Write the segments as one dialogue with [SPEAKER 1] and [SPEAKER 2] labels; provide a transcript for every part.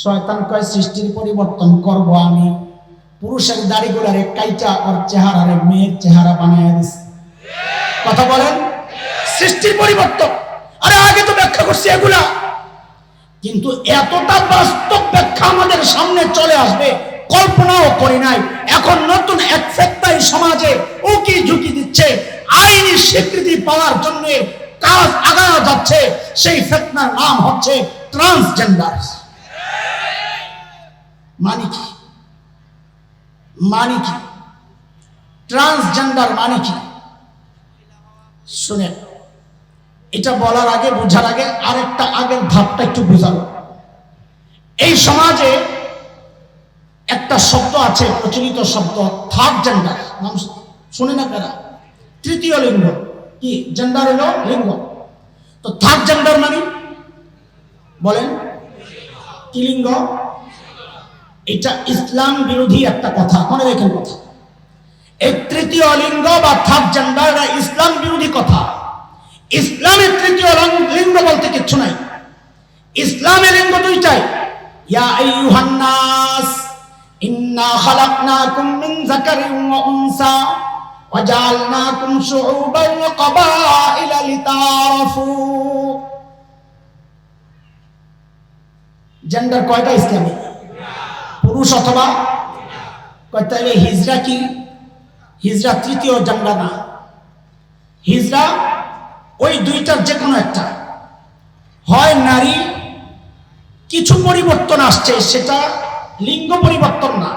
[SPEAKER 1] শয়তান কয়, সৃষ্টির পরিবর্তন করব আমি। পুরুষের দাড়িগুলারে কাইটা ওর চেহারারে, মেয়ের চেহারা বানায় দিছে। কথা বলেন? সৃষ্টির পরিবর্তন। আরে আগে তো ব্যাখ্যা করছি এগুলা। কিন্তু এতটা বাস্তব ব্যাখ্যা আমাদের সামনে চলে আসবে, কল্পনাও করি নাই। এখন নতুন এক ফেত্তাই সমাজে উকি ঝুঁকি দিচ্ছে, আইনি স্বীকৃতি পাওয়ার জন্য কাজ আগানো যাচ্ছে, সেই ফেতনার নাম হচ্ছে ট্রান্সজেন্ডার মানে কি মানে কি ট্রান্সজেন্ডার মানে কি শুনেন, এটা বলার আগে, বোঝার আগে আরেকটা আগের ধাপটা একটু বোঝাবো। এই সমাজে একটা শব্দ আছে, প্রচলিত শব্দ থার্ড জেন্ডার নাম শুনে না কারা তৃতীয় লিঙ্গ। কি? জেন্ডার হলো লিঙ্গ। তো থার্ড জেন্ডার মানে? বলেন। কি লিঙ্গ? এটা ইসলাম বিরোধী একটা কথা, মনে রেখেন কথা। এই তৃতীয় লিঙ্গ বা থার্ড জেন্ডার ইসলাম বিরোধী কথা। ইসলামের তৃতীয় লিঙ্গ বলতে কিচ্ছু নাই। ইসলামের লিঙ্গ দুইটাই। ইয়া আইয়ুহান্নাস ইন্না খালাকনাকুম মিন যাকারিন ওয়া উনসা, ওয়া জাআলনাকুম শুউবান ওয়া ক্বাবাইলা লিতারাফু। জেন্ডার কয়টা ইসলামী? পুরুষ অথবা তাহলে হিজরা কি? হিজরা তৃতীয় জানলা না হিজরা ওই দুইটার যে কোনো একটা। হয় নারী, কিছু পরিবর্তন আসছে, সেটা লিঙ্গ পরিবর্তন না,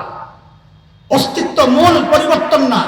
[SPEAKER 1] অস্তিত্ব মূল পরিবর্তন না।